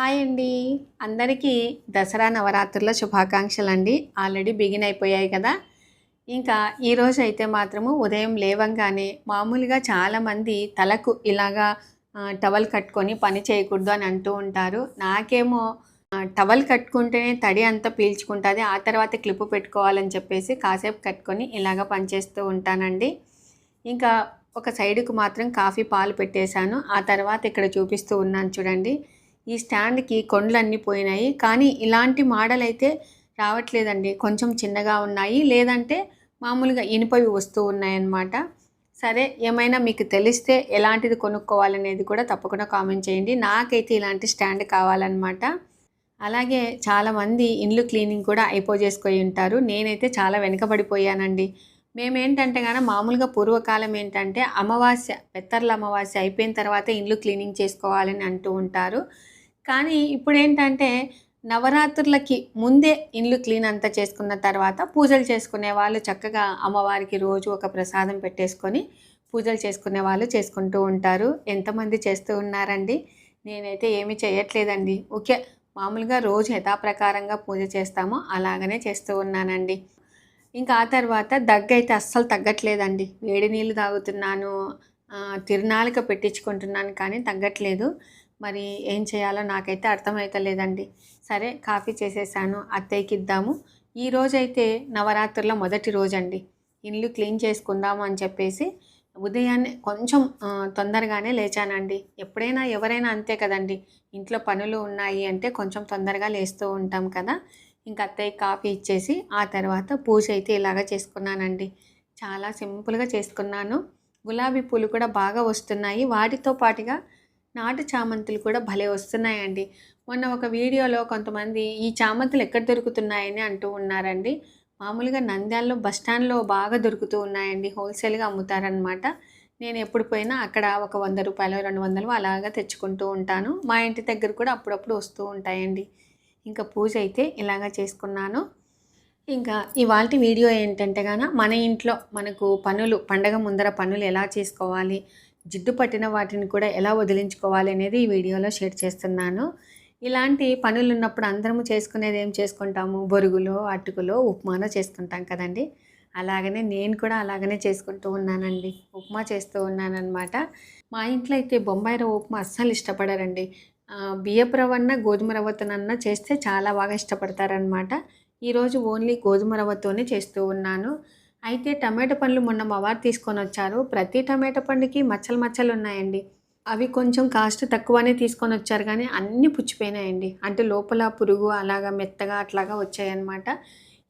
Hi అండి. అందరికీ దసరా నవరాత్రుల శుభాకాంక్షలు అండి ఆల్రెడీ బిగిన్ అయిపోయాయి కదా. ఇంకా ఈరోజు అయితే మాత్రము ఉదయం లేవంగానే మామూలుగా చాలామంది తలకు ఇలాగా టవల్ కట్టుకొని పని చేయకూడదు అని అంటూ ఉంటారు. నాకేమో టవల్ కట్టుకుంటేనే తడి అంతా పీల్చుకుంటుంది ఆ తర్వాత క్లిప్ పెట్టుకోవాలని చెప్పేసి కాసేపు కట్టుకొని ఇలాగ పనిచేస్తూ ఉంటానండి. ఇంకా ఒక సైడుకు మాత్రం కాఫీ పాలు పెట్టేశాను. ఆ తర్వాత ఇక్కడ చూపిస్తూ ఉన్నాను చూడండి. ఈ స్టాండ్కి కొండలన్నీ పోయినాయి. కానీ ఇలాంటి మోడల్ అయితే రావట్లేదండి. కొంచెం చిన్నగా ఉన్నాయి. లేదంటే మామూలుగా ఇనుపవి వస్తూ ఉన్నాయన్నమాట. సరే ఏమైనా మీకు తెలిస్తే ఎలాంటిది కొనుక్కోవాలనేది కూడా తప్పకుండా కామెంట్ చేయండి. నాకైతే ఇలాంటి స్టాండ్ కావాలన్నమాట. అలాగే చాలామంది ఇండ్లు క్లీనింగ్ కూడా అయిపోజేసుకొని ఉంటారు. నేనైతే చాలా వెనుకబడిపోయానండి. మేమేంటంటే కానీ మామూలుగా పూర్వకాలం ఏంటంటే అమావాస్య పెత్తర్ల అమావాస్య అయిపోయిన తర్వాత ఇండ్లు క్లీనింగ్ చేసుకోవాలని అంటూ ఉంటారు. కానీ ఇప్పుడు ఏంటంటే నవరాత్రులకి ముందే ఇండ్లు క్లీన్ అంతా చేసుకున్న తర్వాత పూజలు చేసుకునే వాళ్ళు చక్కగా అమ్మవారికి రోజు ఒక ప్రసాదం పెట్టేసుకొని పూజలు చేసుకునే వాళ్ళు చేసుకుంటూ ఉంటారు. ఎంతమంది చేస్తూ ఉన్నారండి? నేనైతే ఏమీ చేయట్లేదండి. ఓకే మామూలుగా రోజు యథాప్రకారంగా పూజ చేస్తామో. అలాగనే చేస్తూ ఉన్నానండి. ఇంకా ఆ తర్వాత దగ్గు అయితే అస్సలు తగ్గట్లేదండి. వేడి నీళ్ళు తాగుతున్నాను తిరునాలిక పెట్టించుకుంటున్నాను కానీ తగ్గట్లేదు. మరి ఏం చేయాలో నాకైతే అర్థమవుతలేదండి సరే కాఫీ చేసేసాను అత్తయ్యకి ఇద్దాము ఈ రోజైతే నవరాత్రుల మొదటి రోజండి. ఇల్లు క్లీన్ చేసుకుందాము అని చెప్పేసి ఉదయాన్నే కొంచెం తొందరగానే లేచానండి. ఎప్పుడైనా ఎవరైనా అంతే కదండి. ఇంట్లో పనులు ఉన్నాయి అంటే కొంచెం తొందరగా లేస్తూ ఉంటాం కదా. ఇంకా అత్తయ్య కాఫీ ఇచ్చేసి ఆ తర్వాత పూజ అయితే ఇలాగ చేసుకున్నానండి. చాలా సింపుల్గా చేసుకున్నాను. గులాబీ పూలు కూడా బాగా వస్తున్నాయి. వాటితో పాటుగా నాటు చామంతులు కూడా భలే వస్తున్నాయండి. మొన్న ఒక వీడియోలో కొంతమంది ఈ చామంతులు ఎక్కడ దొరుకుతున్నాయని అంటూ ఉన్నారండి. మామూలుగా నంద్యాలలో బస్ స్టాండ్లో బాగా దొరుకుతూ ఉన్నాయండి. హోల్సేల్గా అమ్ముతారనమాట నేను ఎప్పుడు పోయినా అక్కడ ఒక వంద రూపాయలు రెండు వందలు అలాగా తెచ్చుకుంటూ ఉంటాను. మా ఇంటి దగ్గర కూడా అప్పుడప్పుడు వస్తూ ఉంటాయండి. ఇంకా పూజ అయితే ఇలాగా చేసుకున్నాను. ఇంకా ఇవాళ వీడియో ఏంటంటే గాన మన ఇంట్లో మనకు పనులు పండగ ముందర పనులు ఎలా చేసుకోవాలి? జిడ్డు పట్టిన వాటిని కూడా ఎలా వదిలించుకోవాలి అనేది ఈ వీడియోలో షేర్ చేస్తున్నాను. ఇలాంటి పనులు ఉన్నప్పుడు అందరము చేసుకునేది ఏం చేసుకుంటాము? బొరుగులో అటుకులో ఉప్మానో చేసుకుంటాం కదండి. అలాగనే నేను కూడా అలాగనే చేసుకుంటూ ఉన్నానండి. ఉప్మా చేస్తూ ఉన్నానన్నమాట. మా ఇంట్లో అయితే బొంబాయి రవ్వ ఉప్మా అస్సలు ఇష్టపడరండి. బియ్యపు రవ్వన్న గోధుమ రవ్వతోనన్నా చేస్తే చాలా బాగా ఇష్టపడతారనమాట ఈరోజు ఓన్లీ గోధుమ రవ్వతోనే చేస్తూ ఉన్నాను. అయితే టమాటా పండ్లు మొన్న మా వారు తీసుకొని వచ్చారు ప్రతి టమాటా పండుకి మచ్చలు మచ్చలు ఉన్నాయండి. అవి కొంచెం కాస్ట్ తక్కువనే తీసుకొని వచ్చారు కానీ అన్నీ పుచ్చిపోయినాయండి. అంటే లోపల పురుగు అలాగా మెత్తగా అట్లాగా వచ్చాయన్నమాట.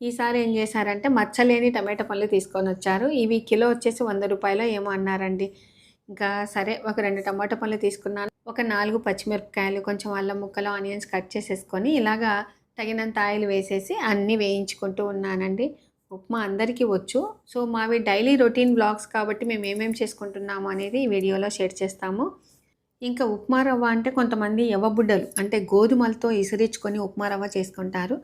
ఈసారి ఏం చేశారంటే మచ్చలేని టమాటా పళ్ళు తీసుకొని వచ్చారు ఇవి కిలో వచ్చేసి వంద రూపాయలు ఏమో అన్నారండి. ఇంకా సరే ఒక రెండు టమాటా పళ్ళు తీసుకున్నాను. ఒక నాలుగు పచ్చిమిరపకాయలు కొంచెం అల్లం ముక్కలు ఆనియన్స్ కట్ చేసేసుకొని ఇలాగా తగినంత ఆయిల్ వేసేసి అన్నీ వేయించుకుంటూ ఉన్నానండి. ఉప్మా అందరికీ వచ్చు. సో మావి డైలీ రొటీన్ బ్లాగ్స్ కాబట్టి మేము ఏమేమి చేసుకుంటున్నాము అనేది ఈ వీడియోలో షేర్ చేస్తాము. ఇంకా ఉప్మా రవ్వ అంటే కొంతమంది ఎవ్వబుడ్డలు అంటే గోధుమలతో ఇసిరించుకొని ఉప్మా రవ్వ చేసుకుంటారు.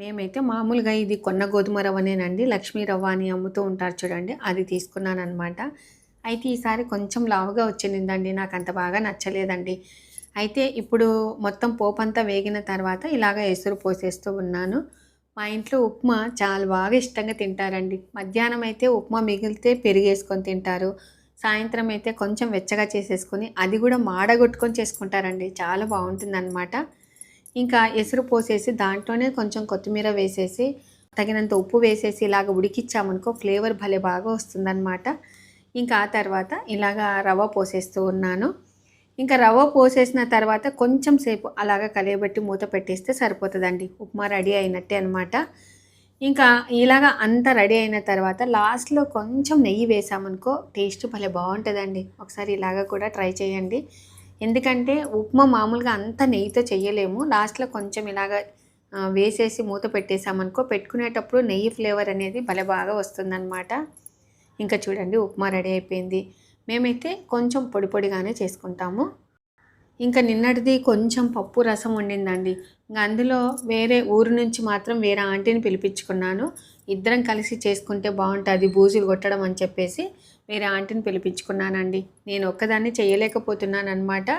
మేమైతే మామూలుగా ఇది కొన్న గోధుమ రవ్వనేనండి. లక్ష్మీ రవ్వ అని అమ్ముతూ ఉంటారు చూడండి అది తీసుకున్నాను అనమాట అయితే ఈసారి కొంచెం లావుగా వచ్చిందండి నాకు అంత బాగా నచ్చలేదండి. అయితే ఇప్పుడు మొత్తం పోపంతా వేగిన తర్వాత ఇలాగ ఎసురు పోసేస్తూ ఉన్నాను. మా ఇంట్లో ఉప్మా చాలా బాగా ఇష్టంగా తింటారండి. మధ్యాహ్నం అయితే ఉప్మా మిగిలితే పెరిగేసుకొని తింటారు. సాయంత్రం అయితే కొంచెం వెచ్చగా చేసేసుకొని అది కూడా మాడగొట్టుకొని చేసుకుంటారండి. చాలా బాగుంటుందన్నమాట. ఇంకా ఎసురు పోసేసి దాంట్లోనే కొంచెం కొత్తిమీర వేసేసి తగినంత ఉప్పు వేసేసి ఇలాగ ఉడికిచ్చామనుకో ఫ్లేవర్ భలే బాగా వస్తుందన్నమాట. ఇంకా ఆ తర్వాత ఇలాగ రవ్వ పోసేస్తూ ఉన్నాను. ఇంకా రవ్వ పోసేసిన తర్వాత కొంచెం సేపు అలాగ కలియబెట్టి మూత పెట్టేస్తే సరిపోతుందండి. ఉప్మా రెడీ అయినట్టే అనమాట ఇంకా ఇలాగ అంతా రెడీ అయిన తర్వాత లాస్ట్లో కొంచెం నెయ్యి వేసామనుకో టేస్ట్ భలే బాగుంటుందండి. ఒకసారి ఇలాగ కూడా ట్రై చేయండి. ఎందుకంటే ఉప్మా మామూలుగా అంత నెయ్యితో చేయలేము లాస్ట్లో కొంచెం ఇలాగ వేసేసి మూత పెట్టేసామనుకో పెట్టుకునేటప్పుడు నెయ్యి ఫ్లేవర్ అనేది భలే బాగా వస్తుందన్నమాట. ఇంకా చూడండి ఉప్మా రెడీ అయిపోయింది. మేమైతే కొంచెం పొడి పొడిగానే చేసుకుంటాము. ఇంకా నిన్నటిది కొంచెం పప్పు రసం వండిందండి. ఇంకా అందులో వేరే ఊరు నుంచి మాత్రం వేరే ఆంటీని పిలిపించుకున్నాను. ఇద్దరం కలిసి చేసుకుంటే బాగుంటుంది బూజులు కొట్టడం అని చెప్పేసి వేరే ఆంటీని పిలిపించుకున్నానండి. నేను ఒక్కదాన్ని చేయలేకపోతున్నాను అనమాట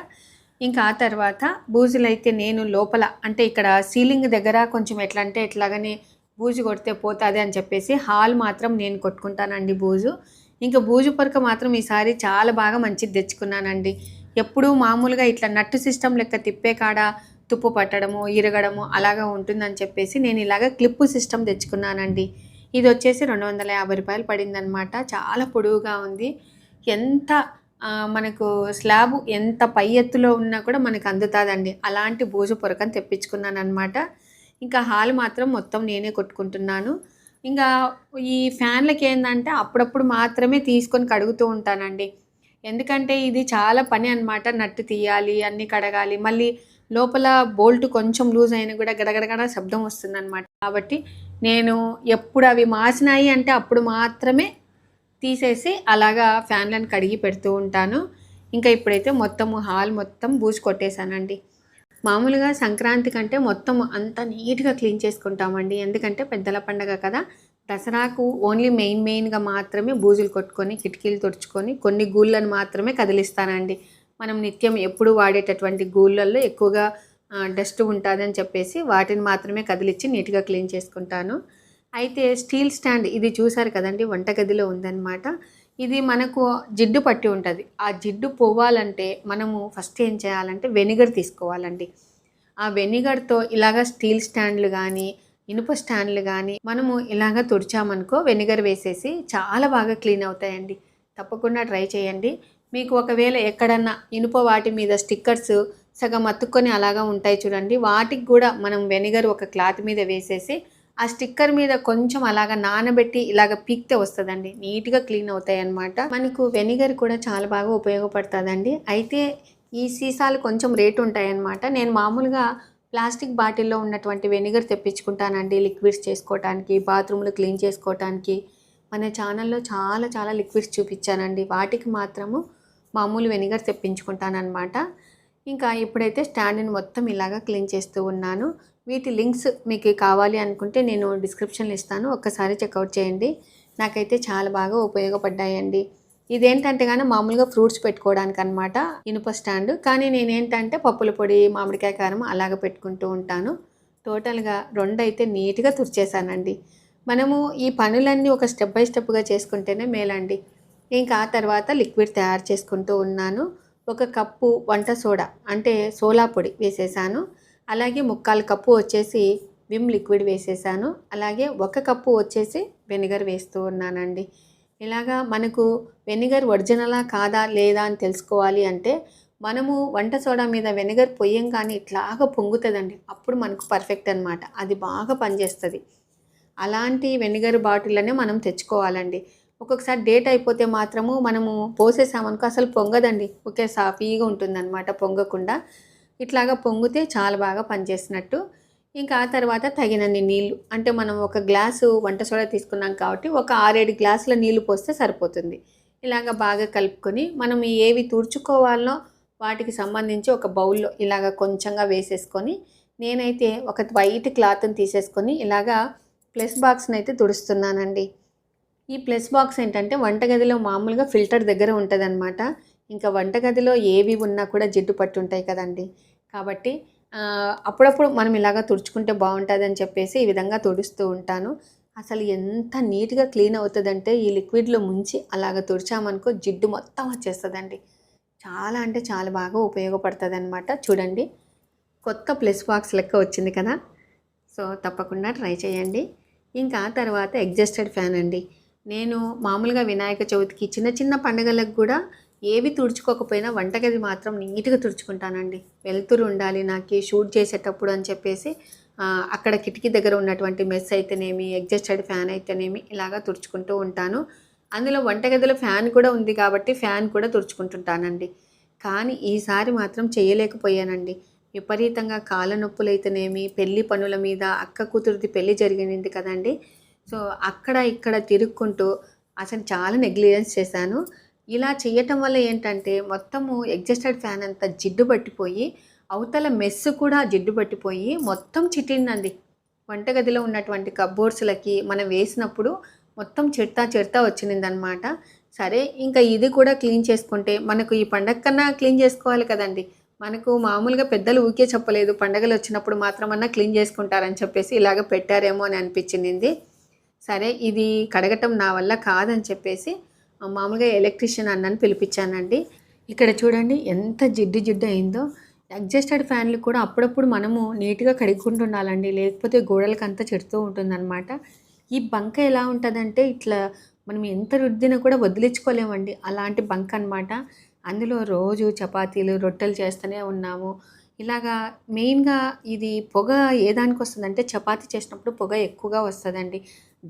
ఇంకా ఆ తర్వాత బూజులు అయితే నేను లోపల అంటే ఇక్కడ సీలింగ్ దగ్గర కొంచెం ఎట్లా అంటే ఎట్లాగని బూజు కొడితే పోతుంది అని చెప్పేసి హాల్ మాత్రం నేను కొట్టుకుంటానండి బూజు. ఇంకా బూజు పొరక మాత్రం ఈసారి చాలా బాగా మంచిది తెచ్చుకున్నానండి. ఎప్పుడూ మామూలుగా ఇట్లా నట్టు సిస్టమ్ లెక్క తిప్పే కాడ తుప్పు పట్టడము ఇరగడము అలాగా ఉంటుందని చెప్పేసి నేను ఇలాగ క్లిప్పు సిస్టమ్ తెచ్చుకున్నానండి. ఇది వచ్చేసి రెండు వందల యాభై రూపాయలు పడిందనమాట చాలా పొడవుగా ఉంది. ఎంత మనకు స్లాబ్ ఎంత పై ఎత్తులో ఉన్నా కూడా మనకు అందుతుందండి. అలాంటి బూజు పొరకని తెప్పించుకున్నాను అనమాట ఇంకా హాల్ మాత్రం మొత్తం నేనే కొట్టుకుంటున్నాను. ఇంకా ఈ ఫ్యాన్లకి ఏంటంటే అప్పుడప్పుడు మాత్రమే తీసుకొని కడుగుతూ ఉంటానండి. ఎందుకంటే ఇది చాలా పని అన్నమాట. నట్టు తీయాలి అన్నీ కడగాలి. మళ్ళీ లోపల బోల్ట్ కొంచెం లూజ్ అయినా కూడా గడగడగడ శబ్దం వస్తుందన్నమాట. కాబట్టి నేను ఎప్పుడు అవి మాసినాయి అంటే అప్పుడు మాత్రమే తీసేసి అలాగా ఫ్యాన్లను కడిగి పెడుతూ ఉంటాను. ఇంకా ఇప్పుడైతే మొత్తం హాల్ మొత్తం బూజు కొట్టేశానండి. మామూలుగా సంక్రాంతి కంటే మొత్తం అంతా నీట్గా క్లీన్ చేసుకుంటామండి. ఎందుకంటే పెద్దల పండగ కదా. దసరాకు ఓన్లీ మెయిన్ మెయిన్గా మాత్రమే బూజులు కొట్టుకొని కిటికీలు తుడుచుకొని కొన్ని గూళ్ళను మాత్రమే కదిలిస్తానండి. మనం నిత్యం ఎప్పుడు వాడేటటువంటి గూళ్ళల్లో ఎక్కువగా డస్ట్ ఉంటుందని చెప్పేసి వాటిని మాత్రమే కదిలిచ్చి నీట్గా క్లీన్ చేసుకుంటాను. అయితే స్టీల్ స్టాండ్ ఇది చూసారు కదండి వంటగదిలో ఉందన్నమాట. ఇది మనకు జిడ్డు పట్టి ఉంటుంది. ఆ జిడ్డు పోవాలంటే మనము ఫస్ట్ ఏం చేయాలంటే వెనిగర్ తీసుకోవాలండి. ఆ వెనిగర్తో ఇలాగ స్టీల్ స్టాండ్లు కానీ ఇనుప స్టాండ్లు కానీ మనము ఇలాగ తుడిచామనుకో వెనిగర్ వేసేసి చాలా బాగా క్లీన్ అవుతాయండి. తప్పకుండా ట్రై చేయండి. మీకు ఒకవేళ ఎక్కడన్నా ఇనుప వాటి మీద స్టిక్కర్స్ సగం అతుక్కొని అలాగా ఉంటాయి చూడండి. వాటికి కూడా మనం వెనిగర్ ఒక క్లాత్ మీద వేసేసి ఆ స్టిక్కర్ మీద కొంచెం అలాగ నానబెట్టి ఇలాగ పీక్తే వస్తుందండి. నీట్గా క్లీన్ అవుతాయి అన్నమాట మనకు వెనిగర్ కూడా చాలా బాగా ఉపయోగపడుతుందండి. అయితే ఈ సీసాలు కొంచెం రేటు ఉంటాయన్నమాట. నేను మామూలుగా ప్లాస్టిక్ బాటిల్లో ఉన్నటువంటి వెనిగర్ తెప్పించుకుంటానండి లిక్విడ్స్ చేసుకోవటానికి బాత్రూమ్లు క్లీన్ చేసుకోవటానికి. మన ఛానల్లో చాలా చాలా లిక్విడ్స్ చూపించానండి. వాటికి మాత్రము మామూలు వెనిగర్ తెప్పించుకుంటానన్నమాట. ఇంకా ఇప్పుడైతే స్టాండ్ని మొత్తం ఇలాగా క్లీన్ చేస్తూ ఉన్నాను. వీటి లింక్స్ మీకు కావాలి అనుకుంటే నేను డిస్క్రిప్షన్లో ఇస్తాను. ఒక్కసారి చెక్అవుట్ చేయండి. నాకైతే చాలా బాగా ఉపయోగపడ్డాయండి. ఇదేంటంటే కానీ మామూలుగా ఫ్రూట్స్ పెట్టుకోవడానికి అనమాట ఇనుప స్టాండ్. కానీ నేనేంటంటే పప్పుల పొడి మామిడికాయ కారం అలాగ పెట్టుకుంటూ ఉంటాను. టోటల్గా రెండు అయితే నీట్గా తుడిచేసానండి మనము ఈ పనులన్నీ ఒక స్టెప్ బై స్టెప్గా చేసుకుంటేనే మేలండి. ఇంకా ఆ తర్వాత లిక్విడ్ తయారు చేసుకుంటూ ఉన్నాను. ఒక కప్పు వంట సోడా అంటే సోలా పొడి వేసేసాను. అలాగే ముక్కాలు కప్పు వచ్చేసి విమ్ లిక్విడ్ వేసేసాను. అలాగే ఒక కప్పు వచ్చేసి వెనిగర్ వేస్తూ ఉన్నానండి. ఇలాగా మనకు వెనిగర్ ఒరిజినలా కాదా లేదా అని తెలుసుకోవాలి అంటే మనము వంట సోడా మీద వెనిగర్ పొయ్యం కానీ ఇట్లాగా పొంగుతుందండి. అప్పుడు మనకు పర్ఫెక్ట్ అనమాట అది బాగా పనిచేస్తుంది. అలాంటి వెనిగర్ బాటిల్లోనే మనం తెచ్చుకోవాలండి. ఒక్కొక్కసారి డేట్ అయిపోతే మాత్రము మనము పోసేసామనుకో అసలు పొంగదండి. ఒకే సాఫీగా ఉంటుందన్నమాట పొంగకుండా. ఇట్లాగా పొంగితే చాలా బాగా పనిచేసినట్టు ఇంకా ఆ తర్వాత తగినన్ని నీళ్ళు అంటే మనం ఒక గ్లాసు వంట సోడా తీసుకున్నాం కాబట్టి ఒక ఆరేడు గ్లాసుల నీళ్ళు పోస్తే సరిపోతుంది. ఇలాగ బాగా కలుపుకొని మనం ఏవి తుడుచుకోవాలనో వాటికి సంబంధించి ఒక బౌల్లో ఇలాగ కొంచెంగా వేసేసుకొని నేనైతే ఒక వైట్ క్లాత్ని తీసేసుకొని ఇలాగా ప్లస్ బాక్స్ని అయితే తుడుస్తున్నానండి. ఈ ప్లస్ బాక్స్ ఏంటంటే వంటగదిలో మామూలుగా ఫిల్టర్ దగ్గర ఉంటుందన్నమాట. ఇంకా వంటగదిలో ఏవి ఉన్నా కూడా జిడ్డు పట్టుంటాయి కదండి. కాబట్టి అప్పుడప్పుడు మనం ఇలాగా తుడుచుకుంటే బాగుంటుంది అని చెప్పేసి ఈ విధంగా తుడుస్తూ ఉంటాను. అసలు ఎంత నీట్గా క్లీన్ అవుతుందంటే ఈ లిక్విడ్లో ముంచి అలాగ తుడిచామనుకో జిడ్డు మొత్తం వచ్చేస్తుందండి. చాలా అంటే చాలా బాగా ఉపయోగపడుతుంది అనమాట చూడండి కొత్త ప్లస్ బాక్స్ లెక్క వచ్చింది కదా. సో తప్పకుండా ట్రై చేయండి. ఇంకా తర్వాత ఎగ్జస్టెడ్ ఫ్యాన్ అండి. నేను మామూలుగా వినాయక చవితికి చిన్న చిన్న పండుగలకు కూడా ఏవి తుడుచుకోకపోయినా వంటగది మాత్రం నీట్గా తుడుచుకుంటానండి. వెలుతురు ఉండాలి నాకు షూట్ చేసేటప్పుడు అని చెప్పేసి అక్కడ కిటికీ దగ్గర ఉన్నటువంటి మెస్ అయితేనేమి ఎగ్జస్టెడ్ ఫ్యాన్ అయితేనేమి ఇలాగా తుడుచుకుంటూ ఉంటాను. అందులో వంటగదిలో ఫ్యాన్ కూడా ఉంది కాబట్టి ఫ్యాన్ కూడా తుడుచుకుంటుంటానండి. కానీ ఈసారి మాత్రం చేయలేకపోయానండి. విపరీతంగా కాళ్ళ నొప్పులు అయితేనేమి పెళ్ళి పనుల మీద అక్క కూతురిది పెళ్ళి జరిగింది కదండి. సో అక్కడ ఇక్కడ తిరుక్కుంటూ అసలు చాలా నెగ్లిజెన్స్ చేశాను. ఇలా చేయటం వల్ల ఏంటంటే మొత్తము ఎగ్జస్టెడ్ ఫ్యాన్ అంతా జిడ్డు పట్టిపోయి అవతల మెస్సు కూడా జిడ్డు పట్టిపోయి మొత్తం చిట్టిందండి. వంటగదిలో ఉన్నటువంటి కబ్బోర్డ్స్లకి మనం వేసినప్పుడు మొత్తం చిడతా చిడతా వచ్చిందనమాట సరే ఇంకా ఇది కూడా క్లీన్ చేసుకుంటే మనకు ఈ పండగ కన్నా క్లీన్ చేసుకోవాలి కదండి. మనకు మామూలుగా పెద్దలు ఊకే చెప్పలేదు పండగలు వచ్చినప్పుడు మాత్రమన్నా క్లీన్ చేసుకుంటారని చెప్పేసి ఇలాగ పెట్టారేమో అని అనిపించింది. సరే ఇది కడగటం నా వల్ల కాదని చెప్పేసి మామూలుగా ఎలక్ట్రీషియన్ అన్నని పిలిపించానండి. ఇక్కడ చూడండి ఎంత జిడ్డు జిడ్డు అయిందో. అడ్జస్టెడ్ ఫ్యాన్లు కూడా అప్పుడప్పుడు మనము నీట్గా కడుక్కుంటుండాలండి లేకపోతే గోడలకు అంతా చెడుతూ ఉంటుందన్నమాట. ఈ బంక ఎలా ఉంటుందంటే ఇట్లా మనం ఎంత రుద్దినా కూడా వదిలించుకోలేమండి. అలాంటి బంక్ అన్నమాట. అందులో రోజు చపాతీలు రొట్టెలు చేస్తూనే ఉన్నాము. ఇలాగా మెయిన్గా ఇది పొగ ఏ దానికి వస్తుందంటే చపాతీ చేసినప్పుడు పొగ ఎక్కువగా వస్తుందండి.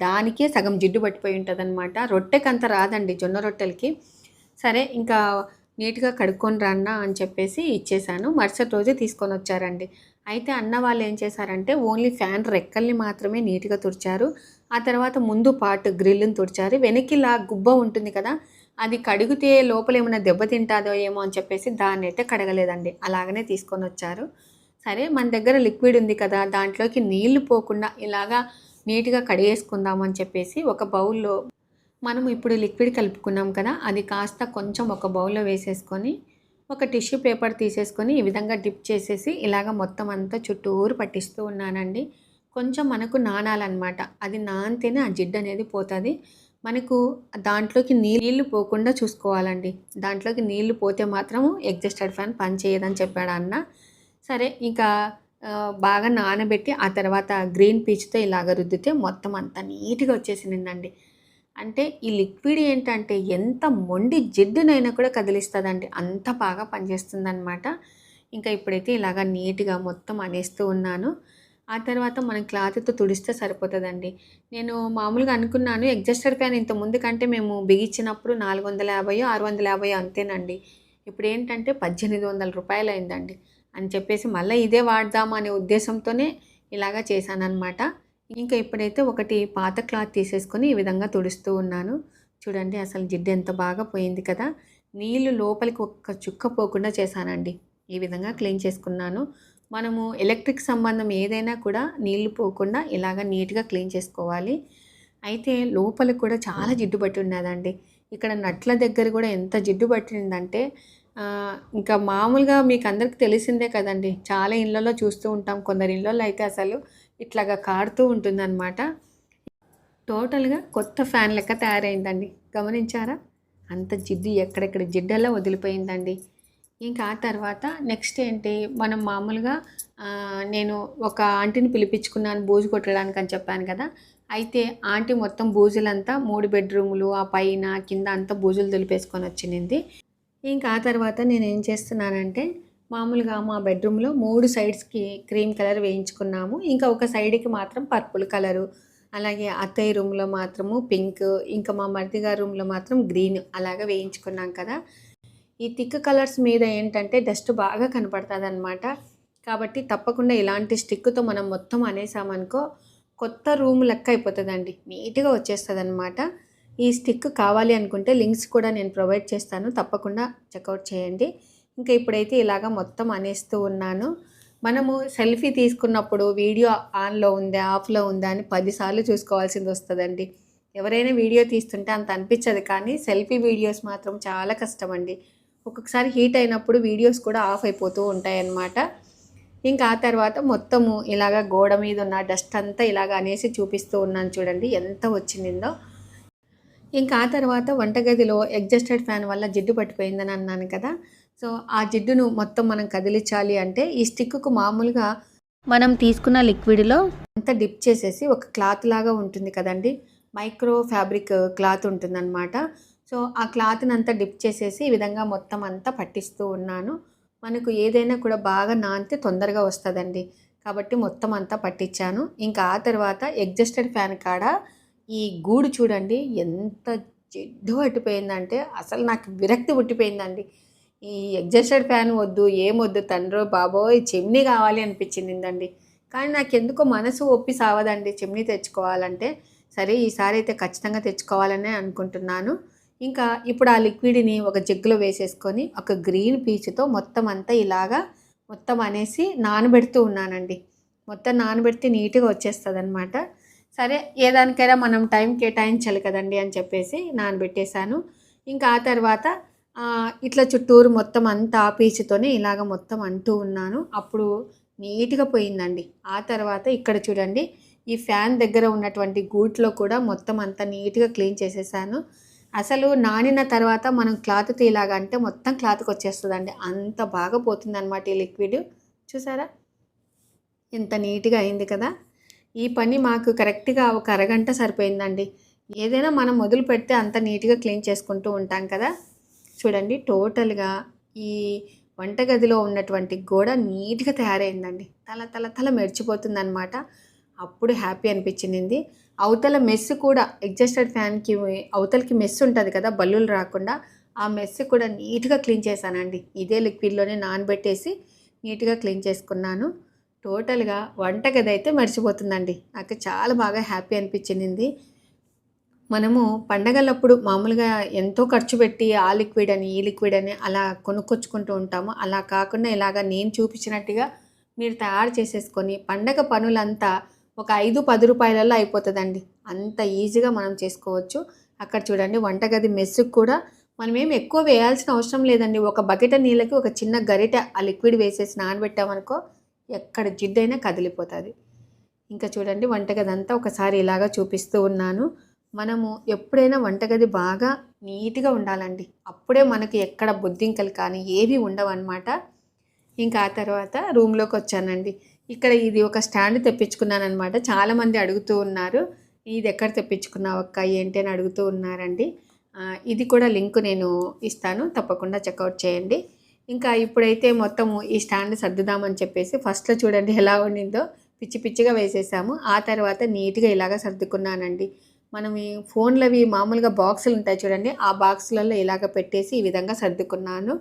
దానికే సగం జిడ్డు పట్టిపోయి ఉంటుంది అనమాట రొట్టెకి అంత రాదండి జొన్న రొట్టెలకి. సరే ఇంకా నీట్గా కడుక్కొని రన్నా అని చెప్పేసి ఇచ్చేసాను. మరుసటి రోజే తీసుకొని వచ్చారండి. అయితే అన్న వాళ్ళు ఏం చేశారంటే ఓన్లీ ఫ్యాన్ రెక్కల్ని మాత్రమే నీట్గా తుడిచారు. ఆ తర్వాత ముందు పార్ట్ గ్రిల్ని తుడిచారు. వెనక్కి ఇలా గుబ్బ ఉంటుంది కదా అది కడిగితే లోపల ఏమైనా దెబ్బతింటాదో ఏమో అని చెప్పేసి దాన్ని అయితే కడగలేదండి. అలాగనే తీసుకొని వచ్చారు. సరే మన దగ్గర లిక్విడ్ ఉంది కదా దాంట్లోకి నీళ్ళు పోకుండా ఇలాగా నీట్గా కడిగేసుకుందాం అని చెప్పేసి ఒక బౌల్లో మనం ఇప్పుడు లిక్విడ్ కలుపుకున్నాం కదా అది కాస్త కొంచెం ఒక బౌల్లో వేసేసుకొని ఒక టిష్యూ పేపర్ తీసేసుకొని ఈ విధంగా డిప్ చేసేసి ఇలాగ మొత్తం అంతా చుట్టూరు పట్టిస్తూ ఉన్నానండి. కొంచెం మనకు నానాలన్నమాట. అది నానితేనే ఆ జిడ్డు అనేది పోతుంది. మనకు దాంట్లోకి నీళ్ళు పోకుండా చూసుకోవాలండి. దాంట్లోకి నీళ్ళు పోతే మాత్రం ఎగ్జస్టెడ్ ఫ్యాన్ పనిచేయదని చెప్పాడు అన్న. సరే ఇంకా బాగా నానబెట్టి ఆ తర్వాత గ్రీన్ పీచ్తో ఇలాగ రుద్దితే మొత్తం అంతా నీట్గా వచ్చేసిందండి అంటే ఈ లిక్విడ్ ఏంటంటే ఎంత మొండి జిడ్డునైనా కూడా కదిలిస్తుందండి. అంత బాగా పనిచేస్తుందన్నమాట. ఇంకా ఇప్పుడైతే ఇలాగ నీట్గా మొత్తం అనేస్తూ ఉన్నాను. ఆ తర్వాత మనం క్లాత్తో తుడిస్తే సరిపోతుందండి. నేను మామూలుగా అనుకున్నాను ఎగ్జస్టర్ ఫ్యాన్ ఇంత ముందు కంటే మేము బిగించినప్పుడు నాలుగు వందల యాభై ఆరు వందల యాభై అంతేనండి. ఇప్పుడు ఏంటంటే పద్దెనిమిది వందల రూపాయలు అయిందండి అని చెప్పేసి మళ్ళీ ఇదే వాడదాం అనే ఉద్దేశంతోనే ఇలాగా చేశానన్నమాట. ఇంకా ఇప్పుడైతే ఒకటి పాత క్లాత్ తీసేసుకొని ఈ విధంగా తుడుస్తూ ఉన్నాను. చూడండి అసలు జిడ్డు ఎంత బాగా పోయింది కదా. నీళ్ళు లోపలికి ఒక్క చుక్క పోకుండా చేశానండి. ఈ విధంగా క్లీన్ చేసుకున్నాను. మనము ఎలక్ట్రిక్ సంబంధం ఏదైనా కూడా నీళ్ళు పోకుండా ఇలాగ నీట్గా క్లీన్ చేసుకోవాలి. అయితే లోపల కూడా చాలా జిడ్డు పట్టి ఉన్నదండి. ఇక్కడ నట్ల దగ్గర కూడా ఎంత జిడ్డు పట్టిందంటే ఇంకా మామూలుగా మీకు అందరికి తెలిసిందే కదండి. చాలా ఇళ్ళల్లో చూస్తూ ఉంటాం. కొందరి ఇళ్ళల్లో అయితే అసలు ఇట్లాగా కారుతూ ఉంటుందన్నమాట. టోటల్గా కొత్త ఫ్యాన్ లెక్క తయారైందండి. గమనించారా? అంత జిడ్డు ఎక్కడెక్కడ జిడ్డలా వదిలిపోయిందండి. ఇంకా ఆ తర్వాత నెక్స్ట్ ఏంటి? మనం మామూలుగా నేను ఒక ఆంటీని పిలిపించుకున్నాను బూజు కొట్టడానికి అని చెప్పాను కదా. అయితే ఆంటీ మొత్తం బూజులంతా మూడు బెడ్రూములు ఆ పైన కింద అంతా బూజులు దులిపేసుకొని వచ్చింది. ఇంకా ఆ తర్వాత నేను ఏం చేస్తున్నానంటే మామూలుగా మా బెడ్రూమ్లో మూడు సైడ్స్కి క్రీమ్ కలర్ వేయించుకున్నాము. ఇంకా ఒక సైడ్కి మాత్రం పర్పుల్ కలరు. అలాగే అత్తయ్య రూమ్లో మాత్రము పింక్ ఇంకా మా మరిది గారి రూమ్లో మాత్రం గ్రీన్ అలాగ వేయించుకున్నాం కదా. ఈ థిక్ కలర్స్ మీద ఏంటంటే డస్ట్ బాగా కనపడుతుంది అనమాట కాబట్టి తప్పకుండా ఇలాంటి స్టిక్తో మనం మొత్తం అనేసామనుకో కొత్త రూమ్ లెక్క అయిపోతుందండి. నీట్గా వచ్చేస్తుంది అనమాట ఈ స్టిక్ కావాలి అనుకుంటే లింక్స్ కూడా నేను ప్రొవైడ్ చేస్తాను. తప్పకుండా చెక్అవుట్ చేయండి. ఇంకా ఇప్పుడైతే ఇలాగ మొత్తం అనేస్తూ ఉన్నాను. మనము సెల్ఫీ తీసుకున్నప్పుడు వీడియో ఆన్లో ఉందా ఆఫ్లో ఉందా అని పదిసార్లు చూసుకోవాల్సింది వస్తుందండి. ఎవరైనా వీడియో తీస్తుంటే అంత అనిపించదు కానీ సెల్ఫీ వీడియోస్ మాత్రం చాలా కష్టం అండి ఒక్కొక్కసారి హీట్ అయినప్పుడు వీడియోస్ కూడా ఆఫ్ అయిపోతూ ఉంటాయన్నమాట. ఇంకా ఆ తర్వాత మొత్తము ఇలాగ గోడ మీద ఉన్న డస్ట్ అంతా ఇలాగ అనేసి చూపిస్తూ ఉన్నాను చూడండి. ఎంత వచ్చిందో ఇంకా ఆ తర్వాత వంటగదిలో ఎగ్జస్టెడ్ ఫ్యాన్ వల్ల జిడ్డు పట్టిపోయిందని అన్నాను కదా. సో ఆ జిడ్డును మొత్తం మనం కదిలించాలి అంటే ఈ స్టిక్కు మామూలుగా మనం తీసుకున్న లిక్విడ్లో అంతా డిప్ చేసేసి ఒక క్లాత్ లాగా ఉంటుంది కదండి. మైక్రో ఫ్యాబ్రిక్ క్లాత్ ఉంటుందన్నమాట. సో ఆ క్లాత్ని అంతా డిప్ చేసేసి ఈ విధంగా మొత్తం అంతా పట్టిస్తూ ఉన్నాను. మనకు ఏదైనా కూడా బాగా నానితే తొందరగా వస్తుందండి. కాబట్టి మొత్తం అంతా పట్టించాను. ఇంకా ఆ తర్వాత ఎగ్జస్టెడ్ ఫ్యాన్ కాడ ఈ గూడు చూడండి ఎంత జిడ్డు పట్టిపోయిందంటే అసలు నాకు విరక్తి పుట్టిపోయిందండి. ఈ ఎగ్జస్టెడ్ ఫ్యాన్ వద్దు ఏం వద్దు తండ్రో బాబోయ్ చిమ్నీ కావాలి అనిపించిందండి కానీ నాకు ఎందుకో మనసు ఒప్పి సావదండి చిమ్నీ తెచ్చుకోవాలంటే. సరే ఈసారి అయితే ఖచ్చితంగా తెచ్చుకోవాలనే అనుకుంటున్నాను. ఇంకా ఇప్పుడు ఆ లిక్విడ్ని ఒక జగ్గులో వేసేసుకొని ఒక గ్రీన్ పీచుతో మొత్తం అంతా ఇలాగా మొత్తం అనేసి నానబెడుతూ ఉన్నానండి. మొత్తం నానబెడితే నీట్గా వచ్చేస్తుంది అనమాట సరే ఏ దానికైనా మనం టైం కేటాయించాలి కదండి అని చెప్పేసి నానబెట్టేశాను. ఇంకా ఆ తర్వాత ఇట్లా చుట్టూరు మొత్తం అంతా పీచుతోనే ఇలాగ మొత్తం అంటూ ఉన్నాను. అప్పుడు నీట్గా పోయిందండి. ఆ తర్వాత ఇక్కడ చూడండి ఈ ఫ్యాన్ దగ్గర ఉన్నటువంటి గూట్లో కూడా మొత్తం అంతా నీట్గా క్లీన్ చేసేసాను. అసలు నానిన తర్వాత మనం క్లాత్ తీలాగా అంటే మొత్తం క్లాత్కి వచ్చేస్తుందండి. అంత బాగా పోతుంది అనమాట ఈ లిక్విడ్. చూసారా? ఎంత నీట్గా అయింది కదా? ఈ పని మాకు కరెక్ట్గా ఒక అరగంట సరిపోయిందండి. ఏదైనా మనం మొదలు పెడితే అంత నీట్గా క్లీన్ చేసుకుంటూ ఉంటాం కదా? చూడండి టోటల్గా ఈ వంటగదిలో ఉన్నటువంటి గోడ నీట్గా తయారైందండి. తల తల తల మెరిచిపోతుందనమాట అప్పుడు హ్యాపీ అనిపించింది. అవతల మెస్ కూడా ఎగ్జాస్టెడ్ ఫ్యాన్కి అవతలకి మెస్ ఉంటుంది కదా బల్లులు రాకుండా ఆ మెస్ కూడా నీట్గా క్లీన్ చేశానండి. ఇదే లిక్విడ్లోనే నానబెట్టేసి నీట్గా క్లీన్ చేసుకున్నాను. టోటల్గా వంటగది అయితే మర్చిపోతుందండి. నాకు చాలా బాగా హ్యాపీ అనిపించింది. మనము పండగలప్పుడు మామూలుగా ఎంతో ఖర్చు పెట్టి ఆ లిక్విడ్ అని ఈ లిక్విడ్ అని అలా కొనుక్కొచ్చుకుంటూ ఉంటాము. అలా కాకుండా ఇలాగా నేను చూపించినట్టుగా మీరు తయారు చేసేసుకొని పండగ పనులంతా ఒక ఐదు పది రూపాయలలో అయిపోతుందండి. అంత ఈజీగా మనం చేసుకోవచ్చు. అక్కడ చూడండి వంటగది మెస్సుకు కూడా మనం ఏం ఎక్కువ వేయాల్సిన అవసరం లేదండి. ఒక బకెట్ నీళ్ళకి ఒక చిన్న గరిటె ఆ లిక్విడ్ వేసేసి నానబెట్టామనుకో ఎక్కడ జిడ్డైనా కదిలిపోతుంది. ఇంకా చూడండి వంటగది అంతా ఒకసారి ఇలాగా చూపిస్తూ ఉన్నాను. మనము ఎప్పుడైనా వంటగది బాగా నీట్గా ఉండాలండి. అప్పుడే మనకి ఎక్కడ బొద్దింకలు కానీ ఏవి ఉండవన్నమాట. ఇంకా ఆ తర్వాత రూమ్లోకి వచ్చానండి. ఇక్కడ ఇది ఒక స్టాండ్ తెప్పించుకున్నాను అనమాట చాలామంది అడుగుతూ ఉన్నారు ఇది ఎక్కడ తెప్పించుకున్నావు అక్క? ఏంటి? అని అడుగుతూ ఉన్నారండి. ఇది కూడా లింక్ నేను ఇస్తాను. తప్పకుండా చెక్అవుట్ చేయండి. ఇంకా ఇప్పుడైతే మొత్తము ఈ స్టాండ్ సర్దుదామని చెప్పేసి ఫస్ట్లో చూడండి ఎలా ఉండిందో. పిచ్చి పిచ్చిగా వేసేసాము. ఆ తర్వాత నీట్గా ఇలాగ సర్దుకున్నానండి. మనం ఈ ఫోన్లవి మామూలుగా బాక్సులు ఉంటాయి చూడండి. ఆ బాక్సులలో ఇలాగ పెట్టేసి ఈ విధంగా సర్దుకున్నాను.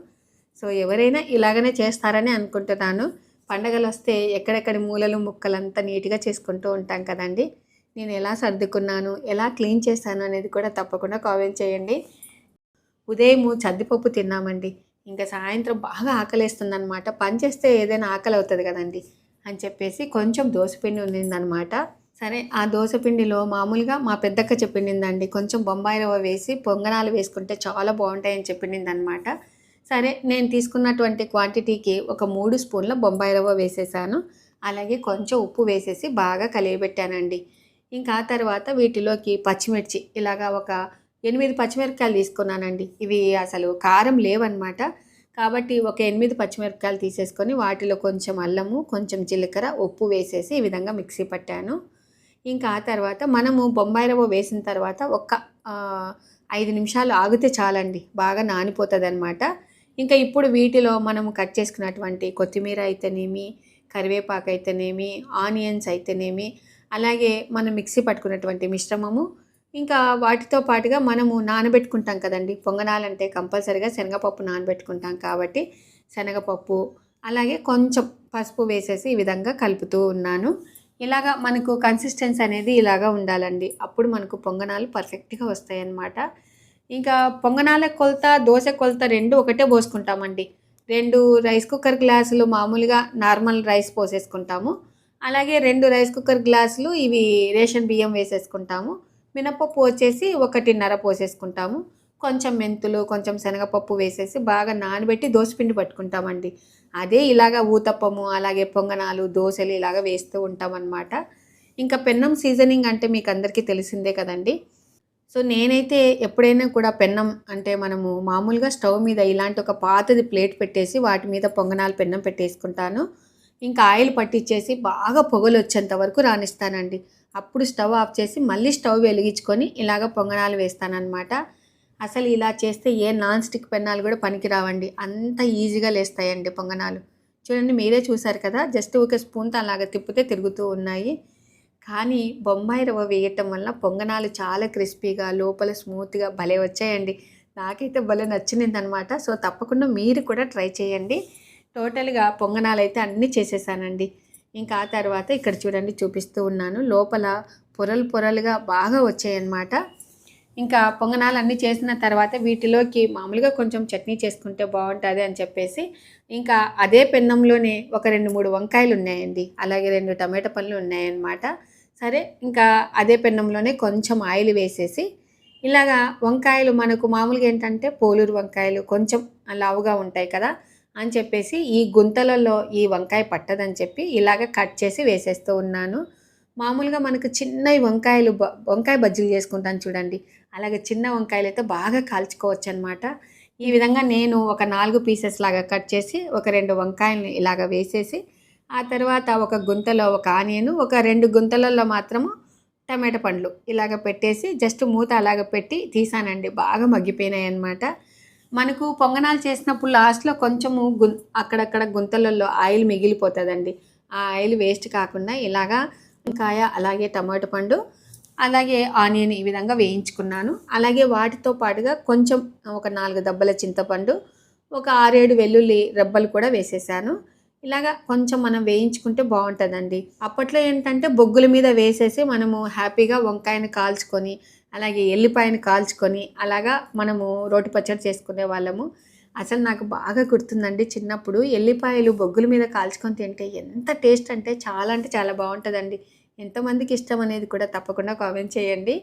సో ఎవరైనా ఇలాగనే చేస్తారని అనుకుంటున్నాను. పండగలు వస్తే ఎక్కడెక్కడి మూలలు ముక్కలంతా నీట్గా చేసుకుంటూ ఉంటాం కదండి. నేను ఎలా సర్దుకున్నాను ఎలా క్లీన్ చేశాను అనేది కూడా తప్పకుండా కామెంట్ చేయండి. ఉదయము చద్దిపప్పు తిన్నామండి. ఇంకా సాయంత్రం బాగా ఆకలేస్తుంది అనమాట పని చేస్తే ఏదైనా ఆకలి అవుతుంది కదండి అని చెప్పేసి కొంచెం దోసపిండి ఉండిందనమాట సరే ఆ దోసపిండిలో మామూలుగా మా పెద్దక్క చెప్పిండిందండి. కొంచెం బొంబాయి రవ్వ వేసి పొంగనాలు వేసుకుంటే చాలా బాగుంటాయని చెప్పిండిందనమాట సరే నేను తీసుకున్నటువంటి క్వాంటిటీకి ఒక మూడు స్పూన్ల బొంబాయి రవ్వ వేసేసాను. అలాగే కొంచెం ఉప్పు వేసేసి బాగా కలియబెట్టానండి. ఇంకా ఆ తర్వాత వీటిలోకి పచ్చిమిర్చి ఇలాగా ఒక ఎనిమిది పచ్చిమిరపకాయలు తీసుకున్నానండి. ఇవి అసలు కారం లేవన్నమాట. కాబట్టి ఒక ఎనిమిది పచ్చిమిరపకాయలు తీసేసుకొని వాటిలో కొంచెం అల్లము కొంచెం జీలకర్ర ఉప్పు వేసేసి ఈ విధంగా మిక్సీ పట్టాను. ఇంకా ఆ తర్వాత మనము బొంబాయి రవ్వ వేసిన తర్వాత ఒక ఐదు నిమిషాలు ఆగితే చాలండి. బాగా నానిపోతుంది అనమాట ఇంకా ఇప్పుడు వీటిలో మనము కట్ చేసుకున్నటువంటి కొత్తిమీర అయితేనేమి కరివేపాకు అయితేనేమి ఆనియన్స్ అయితేనేమి అలాగే మనం మిక్సీ పట్టుకున్నటువంటి మిశ్రమము ఇంకా వాటితో పాటుగా మనము నానబెట్టుకుంటాం కదండి. పొంగనాలంటే కంపల్సరిగా శనగపప్పు నానబెట్టుకుంటాం కాబట్టి శనగపప్పు అలాగే కొంచెం పసుపు వేసేసి ఈ విధంగా కలుపుతూ ఉన్నాను. ఇలాగా మనకు కన్సిస్టెన్సీ అనేది ఇలాగా ఉండాలండి. అప్పుడు మనకు పొంగనాలు పర్ఫెక్ట్గా వస్తాయన్నమాట. ఇంకా పొంగనాల కొలత దోశ కొలత రెండు ఒకటే పోసుకుంటామండి. రెండు రైస్ కుక్కర్ గ్లాసులు మామూలుగా నార్మల్ రైస్ పోసేసుకుంటాము. అలాగే రెండు రైస్ కుక్కర్ గ్లాసులు ఇవి రేషన్ బియ్యం వేసేసుకుంటాము. మినపప్పు వచ్చేసి ఒకటిన్నర పోసేసుకుంటాము. కొంచెం మెంతులు కొంచెం శనగపప్పు వేసేసి బాగా నానబెట్టి దోశపిండి పట్టుకుంటామండి. అదే ఇలాగా ఊతప్పము అలాగే పొంగనాలు దోశలు ఇలాగ వేస్తూ ఉంటామన్నమాట. ఇంకా పెన్నం సీజనింగ్ అంటే మీకు అందరికీ తెలిసిందే కదండి. సో నేనైతే ఎప్పుడైనా కూడా పెన్నం అంటే మనము మామూలుగా స్టవ్ మీద ఇలాంటి ఒక పాతది ప్లేట్ పెట్టేసి వాటి మీద పొంగనాలు పెన్నం పెట్టేసుకుంటాను. ఇంకా ఆయిల్ పట్టించేసి బాగా పొగలు వచ్చేంత వరకు రాణిస్తానండి అప్పుడు స్టవ్ ఆఫ్ చేసి మళ్ళీ స్టవ్ వెలిగించుకొని ఇలాగ పొంగనాలు వేస్తానన్నమాట. అసలు ఇలా చేస్తే ఏ నాన్ స్టిక్ పెన్నాలు కూడా పనికిరావండి. అంత ఈజీగా లేస్తాయండి పొంగనాలు చూడండి మీరే చూశారు కదా జస్ట్ ఒక స్పూన్తో అలాగ తిప్పితే తిరుగుతూ ఉన్నాయి. కానీ బొంబాయి రవ్వ వేయటం వల్ల పొంగనాలు చాలా క్రిస్పీగా లోపల స్మూత్గా భలే వచ్చాయండి. నాకైతే భలే నచ్చింది అనమాట సో తప్పకుండా మీరు కూడా ట్రై చేయండి. టోటల్గా పొంగనాలైతే అన్నీ చేసేసానండి. ఇంకా ఆ తర్వాత ఇక్కడ చూడండి చూపిస్తూ ఉన్నాను. లోపల పొరలు పొరలుగా బాగా వచ్చాయన్నమాట. ఇంకా పొంగనాలు అన్నీ చేసిన తర్వాత వీటిలోకి మామూలుగా కొంచెం చట్నీ చేసుకుంటే బాగుంటుంది అని చెప్పేసి ఇంకా అదే పెన్నంలోనే ఒక రెండు మూడు వంకాయలు ఉన్నాయండి. అలాగే రెండు టమాటా పళ్ళు ఉన్నాయన్నమాట. సరే ఇంకా అదే పెన్నంలోనే కొంచెం ఆయిల్ వేసేసి ఇలాగా వంకాయలు మనకు మామూలుగా ఏంటంటే పోలూరు వంకాయలు కొంచెం లావుగా ఉంటాయి కదా అని చెప్పేసి ఈ గుంతలలో ఈ వంకాయ పట్టదని చెప్పి ఇలాగ కట్ చేసి వేసేస్తూ ఉన్నాను. మామూలుగా మనకు చిన్న వంకాయలు బ వంకాయ బజ్జీలు చేసుకుంటాను చూడండి. అలాగే చిన్న వంకాయలు అయితే బాగా కాల్చుకోవచ్చు అనమాట ఈ విధంగా నేను ఒక నాలుగు పీసెస్ లాగా కట్ చేసి ఒక రెండు వంకాయలని ఇలాగ వేసేసి ఆ తర్వాత ఒక గుంతలో ఒక ఆనియన్ ఒక రెండు గుంతలలో మాత్రము టమాటా పండ్లు ఇలాగ పెట్టేసి జస్ట్ మూత అలాగ పెట్టి తీసానండి. బాగా మగ్గిపోయినాయి అనమాట మనకు పొంగనాలు చేసినప్పుడు లాస్ట్లో కొంచెము గు అక్కడక్కడ గుంతలలో ఆయిల్ మిగిలిపోతుందండి. ఆ ఆయిల్ వేస్ట్ కాకుండా ఇలాగా వంకాయ అలాగే టమాటో పండు అలాగే ఆనియన్ ఈ విధంగా వేయించుకున్నాను. అలాగే వాటితో పాటుగా కొంచెం ఒక నాలుగు దెబ్బల చింతపండు ఒక ఆరేడు వెల్లుల్లి రెబ్బలు కూడా వేసేసాను. ఇలాగా కొంచెం మనం వేయించుకుంటే బాగుంటుందండి. అప్పట్లో ఏంటంటే బొగ్గుల మీద వేసేసి మనము హ్యాపీగా వంకాయని కాల్చుకొని అలాగే ఎల్లిపాయను కాల్చుకొని అలాగా మనము రోటి పచ్చడి చేసుకునే వాళ్ళము. అసలు నాకు బాగా గుర్తుందండి చిన్నప్పుడు ఎల్లిపాయలు బొగ్గుల మీద కాల్చుకొని తింటే ఎంత టేస్ట్ అంటే చాలా అంటే చాలా బాగుంటుందండి. ఎంతమందికి ఇష్టం అనేది కూడా తప్పకుండా కామెంట్ చేయండి.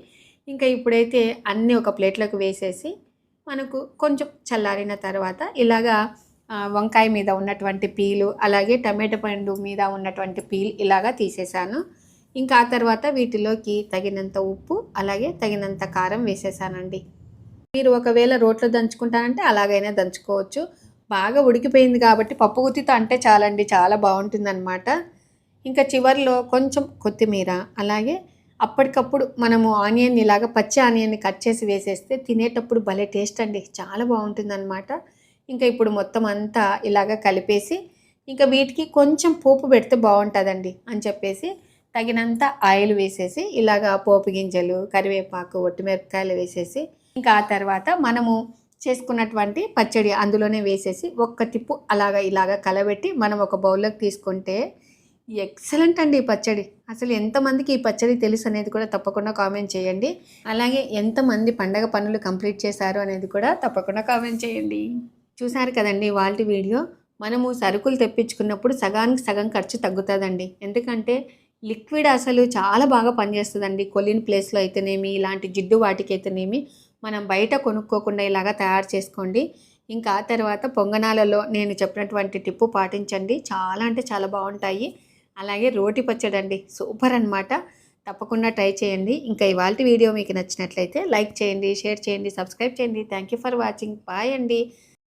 ఇంకా ఇప్పుడైతే అన్నీ ఒక ప్లేట్లోకి వేసేసి మనకు కొంచెం చల్లారిన తర్వాత ఇలాగా వంకాయ మీద ఉన్నటువంటి పీలు అలాగే టమాటో పండు మీద ఉన్నటువంటి పీల్ ఇలాగా తీసేసాను. ఇంకా ఆ తర్వాత వీటిలోకి తగినంత ఉప్పు అలాగే తగినంత కారం వేసేసానండి. మీరు ఒకవేళ రోట్లో దంచుకుంటానంటే అలాగైనా దంచుకోవచ్చు. బాగా ఉడికిపోయింది కాబట్టి పప్పు గుత్తితో అంటే చాలండి చాలా బాగుంటుందన్నమాట. ఇంకా చివరిలో కొంచెం కొత్తిమీర అలాగే అప్పటికప్పుడు మనము ఆనియన్ ఇలాగ పచ్చి ఆనియన్ని కట్ చేసి వేసేస్తే తినేటప్పుడు భలే టేస్ట్ అండి చాలా బాగుంటుందన్నమాట. ఇంకా ఇప్పుడు మొత్తం అంతా ఇలాగ కలిపేసి ఇంకా వీటికి కొంచెం పోపు పెడితే బాగుంటుందండి అని చెప్పేసి తగినంత ఆయిల్ వేసేసి ఇలాగా పోపు గింజలు కరివేపాకు ఒట్టిమిరపకాయలు వేసేసి ఇంకా ఆ తర్వాత మనము చేసుకున్నటువంటి పచ్చడి అందులోనే వేసేసి ఒక్క తిప్పు అలాగా ఇలాగా కలబెట్టి మనం ఒక బౌల్లోకి తీసుకుంటే ఎక్సలెంట్ అండి ఈ పచ్చడి. అసలు ఎంతమందికి ఈ పచ్చడి తెలుసు అనేది కూడా తప్పకుండా కామెంట్ చేయండి. అలాగే ఎంతమంది పండగ పనులు కంప్లీట్ చేశారు అనేది కూడా తప్పకుండా కామెంట్ చేయండి. చూసారు కదండి వాళ్ళ వీడియో? మనము సరుకులు తెప్పించుకున్నప్పుడు సగానికి సగం ఖర్చు తగ్గుతుందండి. ఎందుకంటే లిక్విడ్ అసలు చాలా బాగా పనిచేస్తుందండి. కొలిన్ ప్లేస్లో అయితేనేమి ఇలాంటి జిడ్డు వాటికి అయితేనేమి మనం బయట కొనుక్కోకుండా ఇలాగా తయారు చేసుకోండి. ఇంకా ఆ తర్వాత పొంగనాలలో నేను చెప్పినటువంటి టిప్పు పాటించండి. చాలా అంటే చాలా బాగుంటాయి. అలాగే రోటి పచ్చడి అండి సూపర్ అనమాట తప్పకుండా ట్రై చేయండి. ఇంకా ఇవాళ వీడియో మీకు నచ్చినట్లయితే లైక్ చేయండి షేర్ చేయండి సబ్స్క్రైబ్ చేయండి. Thank you for watching. Bye అండి.